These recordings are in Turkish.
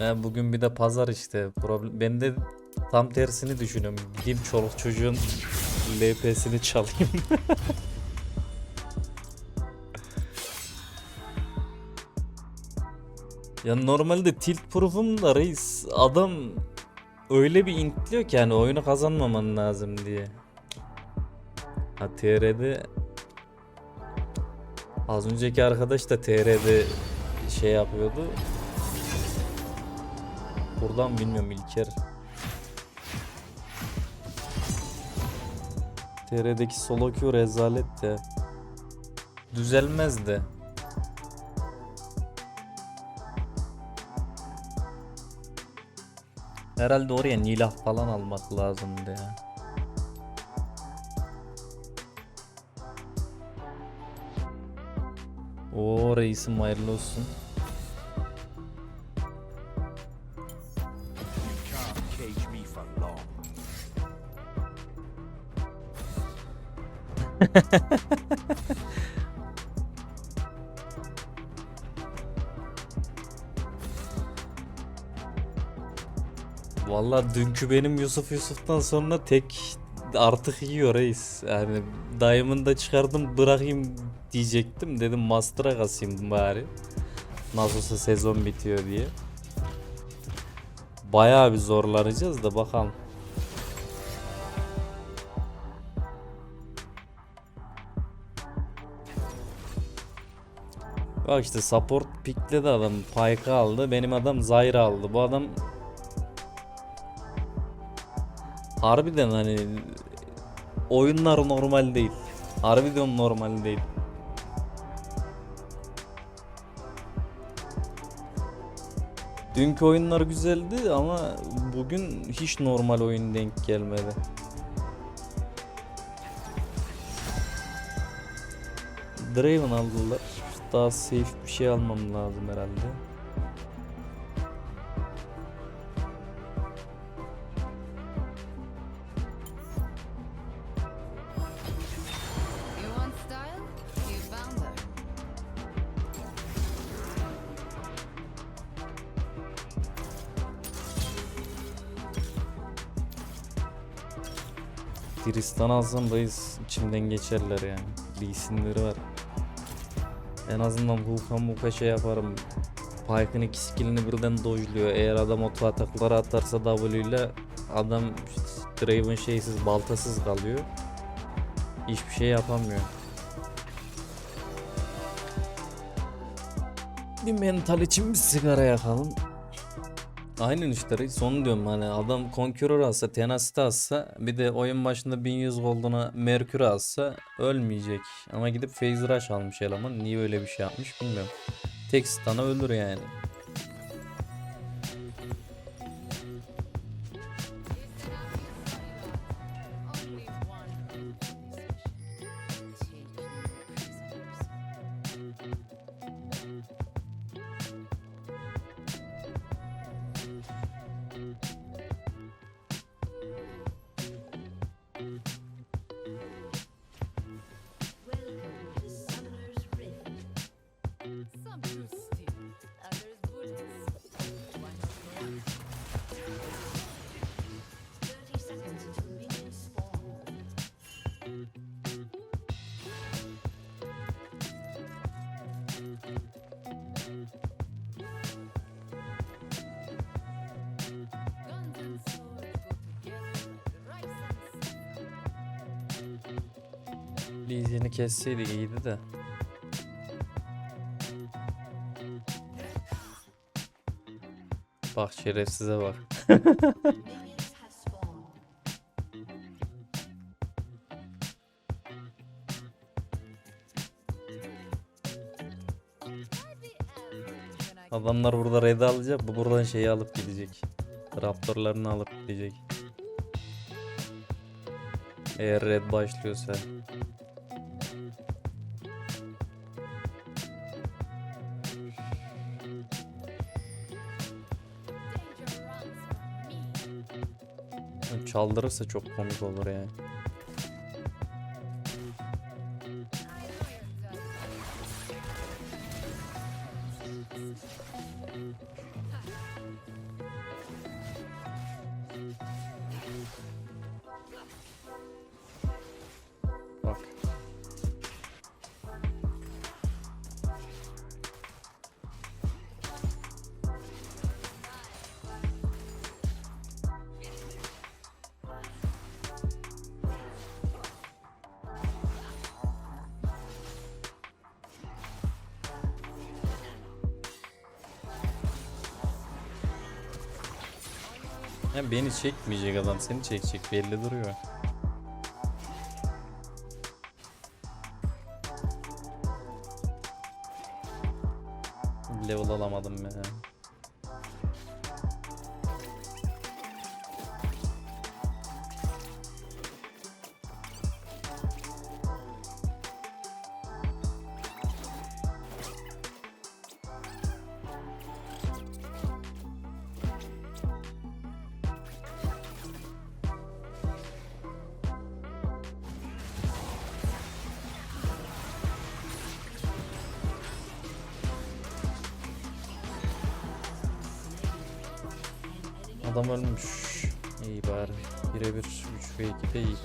Ben bugün bir de pazar işte. Problem ben de tam tersini düşünüyorum. Gideyim çoluk çocuğun LP'sini çalayım. ya normalde tilt proof'um da reis adam öyle bir intliyor ki hani oyunu kazanmaman lazım diye. Ha TR'de az önceki arkadaş da TR'de şey yapıyordu. Buradan bilmiyorum İlker. TR'deki solo queue rezalet de. Düzelmez de. Herhalde oraya nilah falan almak lazımdı ya. Oo reisim hayırlı olsun. Vallahi dünkü benim Yusuf Yusuf'tan sonra tek artık yiyor reis. Yani dayımın da çıkardım bırakayım diyecektim. Dedim master'a kasayım bari. Nasıl olsa sezon bitiyor diye. Bayağı bir zorlanacağız da bakalım. Bak işte support pikledi adam. Pyke aldı. Benim adam Zyra aldı. Bu adam Harbiden hani oyunlar normal değil. Harbiden normal değil. Dünkü oyunlar güzeldi ama bugün hiç normal oyun denk gelmedi. Draven aldılar. Daha safe bir şey almam lazım herhalde. Tristan alsam reis içimden geçerler yani. Bir isimleri var. En azından Hulkan Muka şey yaparım. Pyke'ın iki skillini birden dojluyor. Eğer adam oto atakları atarsa W ile adam Draven şeysiz baltasız kalıyor. Hiçbir şey yapamıyor. Bir mental için bir sigara yakalım. Aynen işte reis onu diyorum hani adam Conqueror alsa, Tenacity alsa bir de oyun başında 1100 gold'una Mercury alsa ölmeyecek. Ama gidip Phase Rush almış eleman. Niye öyle bir şey yapmış bilmiyorum. Tek stun'a ölür yani. Lee'sini kesseydik iyiydi de. Bak şerefsize bak. Adamlar burada red alacak. Bu buradan şeyi alıp gidecek. Raptorlarını alıp gidecek. Eğer red başlıyorsa. Çaldırırsa çok komik olur yani. Ya beni çekmeyecek adam seni çekecek belli duruyor. Level alamadım Adam ölmüş. İyi bari. Birebir 3 ve 2 de iyi.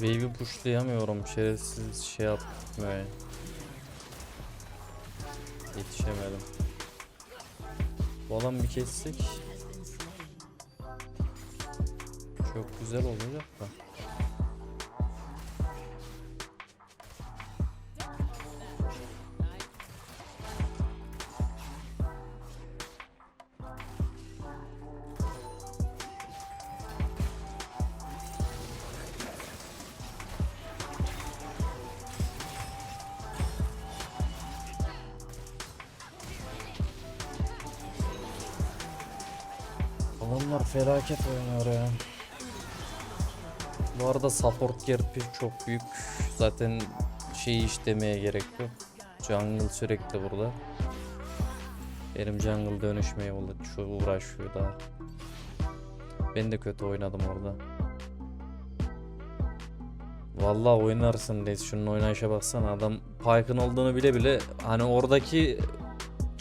Wave'i pushlayamıyorum. Şerefsiz şey yapmıyor. ya. Yetişemedim. Bu adam bir kessek çok güzel olacak da. Felaket oynuyor. Bu arada support gap'i çok büyük. Zaten şey iş demeye gerek yok. Jungle sürekli burada. Benim jungle dönüşmeye uğraşıyor daha. Ben de kötü oynadım orada. Vallahi oynarsın reis. Şunun oynayışa baksana adam Pyke'ın olduğunu bile bile hani oradaki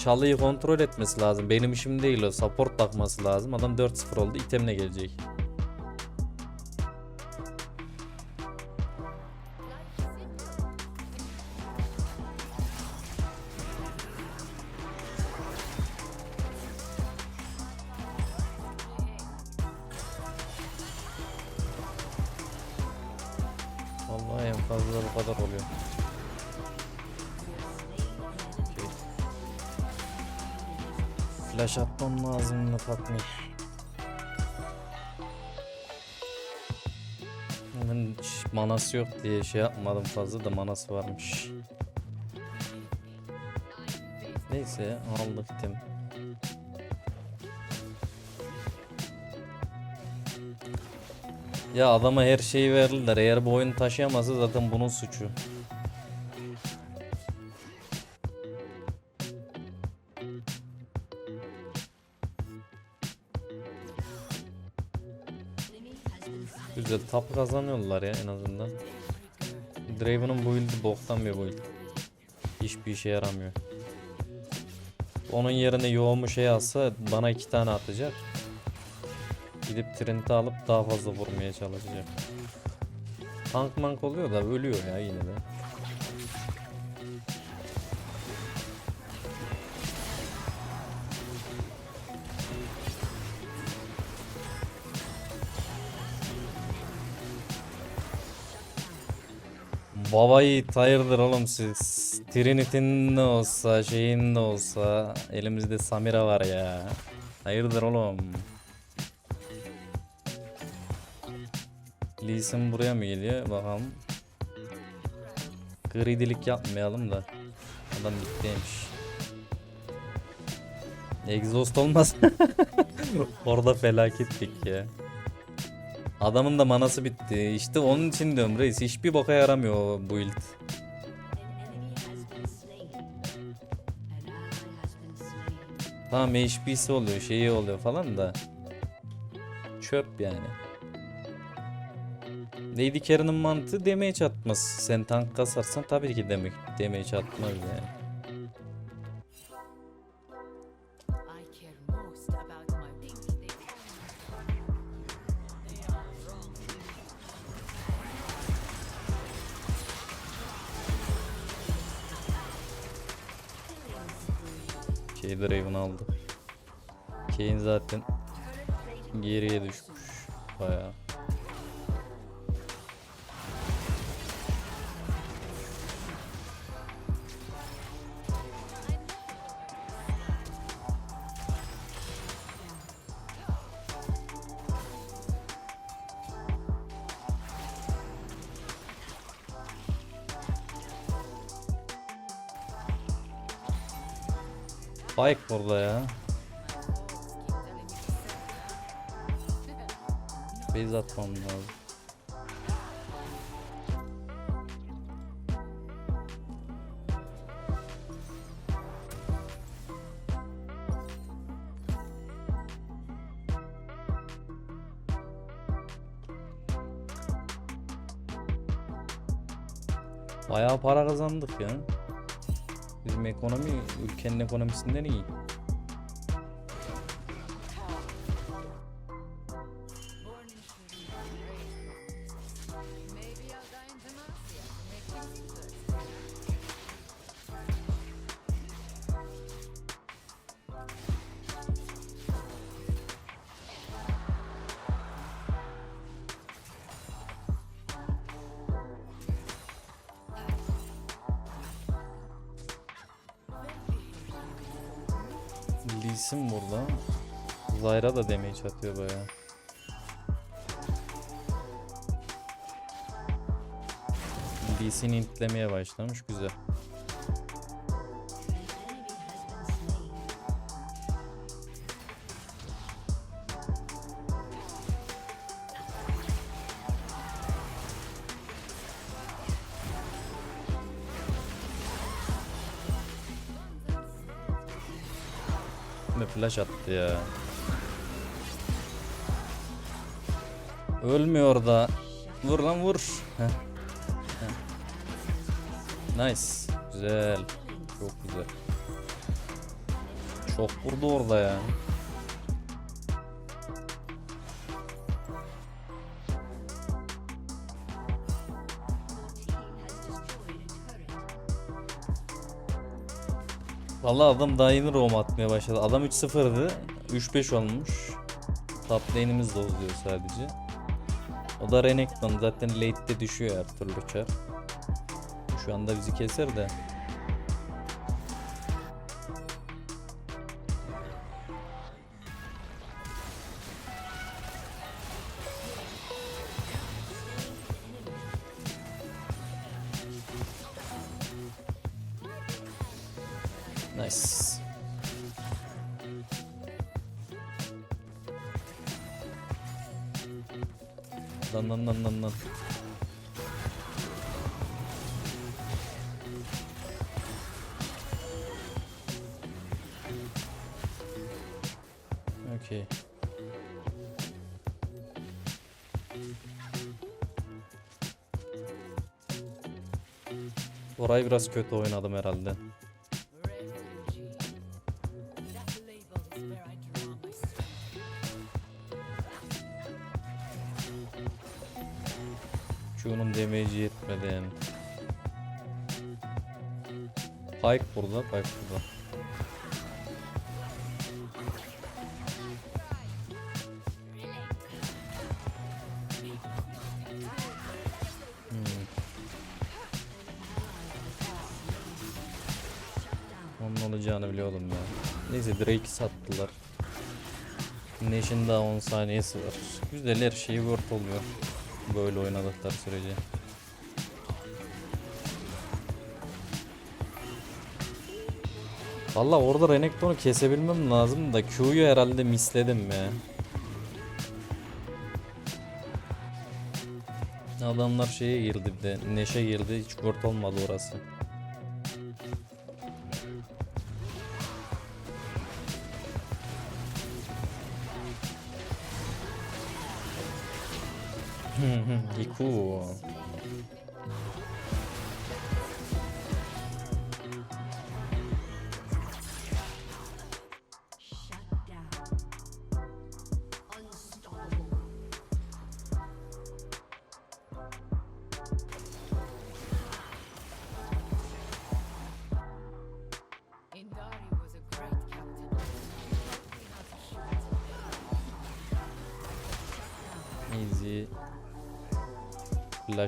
çalıyı kontrol etmesi lazım. Benim işim değil o. Support bakması lazım. Adam 4-0 oldu. itemle gelecek. Flash atmam lazım Fatmi. Ben hiç manası yok diye şey yapmadım fazla da manası varmış. Neyse aldık tim. Ya adama her şeyi verirler. Eğer bu oyunu taşıyamazsa zaten bunun suçu. Güzel tap kazanıyorlar ya en azından. Draven'ın build'i boktan bir build. Hiçbir işe yaramıyor. Onun yerine yoğumu şey alsa bana iki tane atacak. Gidip Trent'i alıp daha fazla vurmaya çalışacak. Tank mank oluyor da ölüyor ya yine de. Baba yiğit hayırdır oğlum siz. Trinity'nin ne olsa şeyin ne olsa elimizde Samira var ya. Hayırdır oğlum? Lee Sin buraya mı geliyor? Bakalım. Gridilik yapmayalım da. Adam bittiymiş. Exhaust olmaz. Orada felakettik ya Adamın da manası bitti. İşte onun için diyorum reis. Hiçbir boka yaramıyor o build. Tamam HP'si oluyor, şeyi oluyor falan da. Çöp yani. Lady Carry'nin mantığı damage atması. Sen tank kasarsan tabii ki demek damage atmaz yani. Şey Draven aldı. Kane zaten geriye düşmüş. Bayağı. Spike burada ya. Base atmam lazım. Bayağı para kazandık ya. Bizim ekonomi ülkenin ekonomisinden iyi. Lee Sin burada. Zyra da damage atıyor bayağı. Sin intlemeye başlamış güzel. Ne flash attı ya. Ölmüyor da. Vur lan vur. Nice. Güzel. Çok güzel. Çok vurdu orada ya. Vallahi adam daha yeni roam atmaya başladı. Adam 3-0'dı. 3-5 olmuş. Top lane'imiz de uzuyor sadece. O da Renekton. Zaten late'de düşüyor her türlü çar. Şu anda bizi keser de. Okay. Orayı biraz kötü oynadım herhalde. Q'nun damage'i yetmedi. Pike burada, Pike burada. Olacağını biliyordum ya. Neyse Drake'i sattılar. Nash'in daha 10 saniyesi var. Güzel her şeyi word oluyor. Böyle oynadıkları sürece. Valla orada Renekton'u kesebilmem lazım da Q'yu herhalde misledim ya. Adamlar şeye girdi bir de Neşe girdi hiç word olmadı orası. 嗯嗯你酷我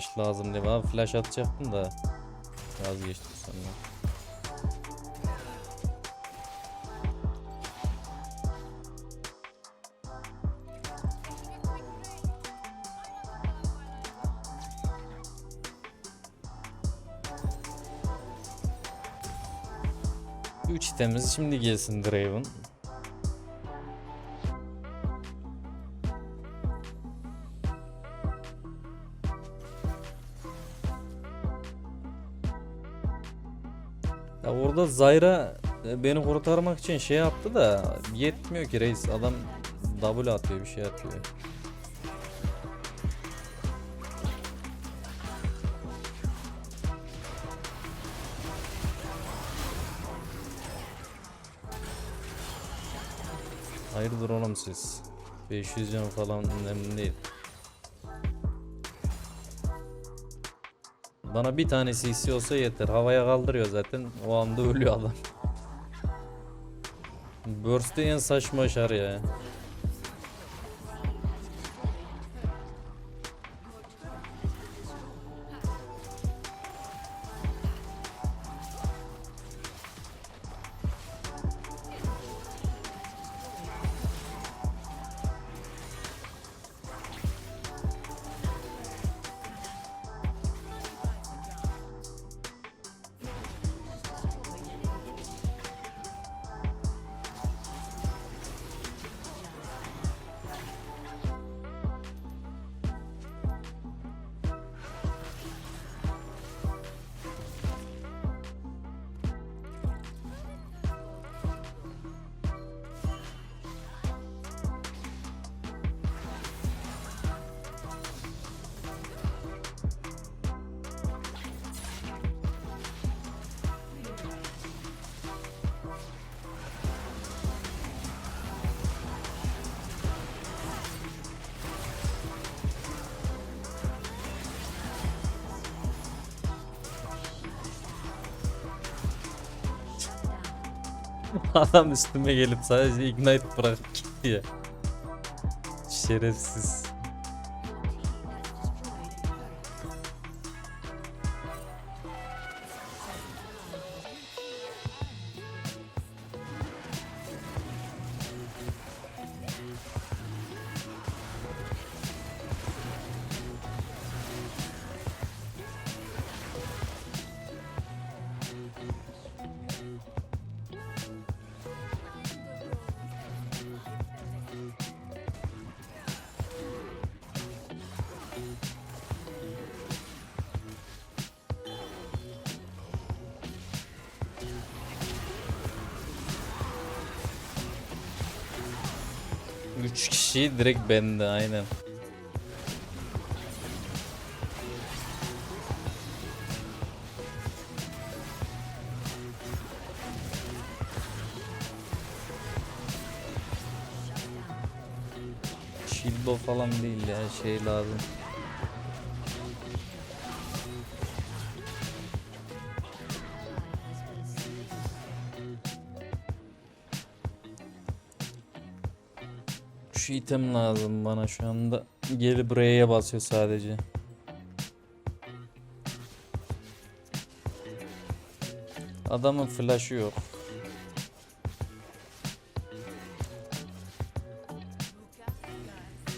Flash lazım mi? Abi flash atacaktım da vazgeçtim sonra. 3 itemiz şimdi gelsin Draven. Orada Zyra e, beni kurtarmak için şey yaptı da yetmiyor ki reis adam double atıyor bir şey atıyor. Hayırdır oğlum siz? 500 can falan önemli değil. Bana bir tane CC olsa yeter. Havaya kaldırıyor zaten. O anda ölüyor adam. Burst'ı en saçma şar ya. Adam üstüme gelip sadece ignite bırakıp gitti ya. Şerefsiz. Üç kişi direkt bende aynen. Shield'o falan değil ya şey lazım. Şu item lazım bana şu anda. Gelip buraya basıyor sadece. Adamın flash'ı yok.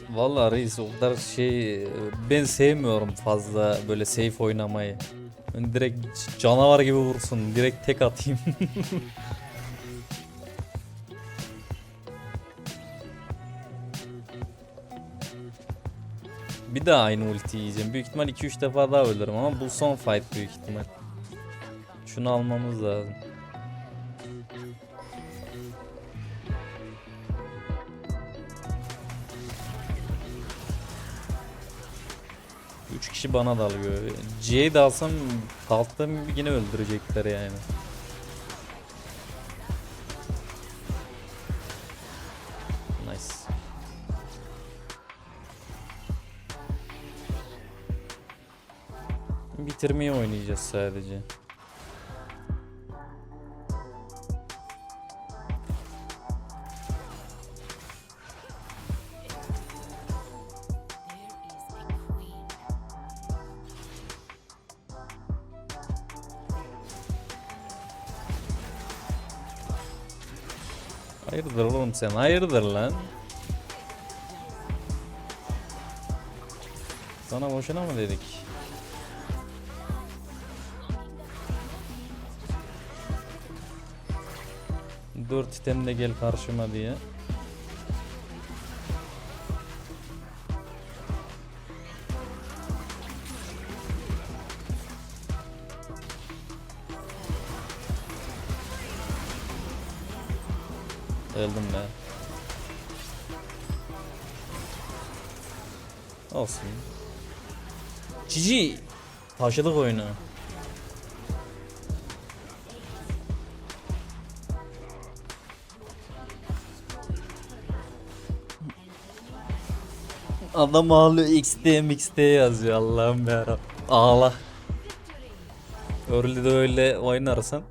Vallahi reis o kadar şey ben sevmiyorum fazla böyle safe oynamayı. Direkt canavar gibi vursun. Direkt tek atayım. Bir daha aynı ulti yiyeceğim. Büyük ihtimal 2-3 defa daha ölürüm ama bu son fight büyük ihtimal. Şunu almamız lazım. Üç kişi bana dalıyor. C'yi de alsam altta yine öldürecekler yani. Bitirmeyi oynayacağız sadece. Hayırdır oğlum sen? Hayırdır lan? Sana boşuna mı dedik? Dört item de gel karşıma diye. Öldüm be. Olsun. Cici. Taşıdık oyunu. Adam ağlıyor XD MXD yazıyor Allah'ım yarabbim. Ağla. Early'de öyle oynarsan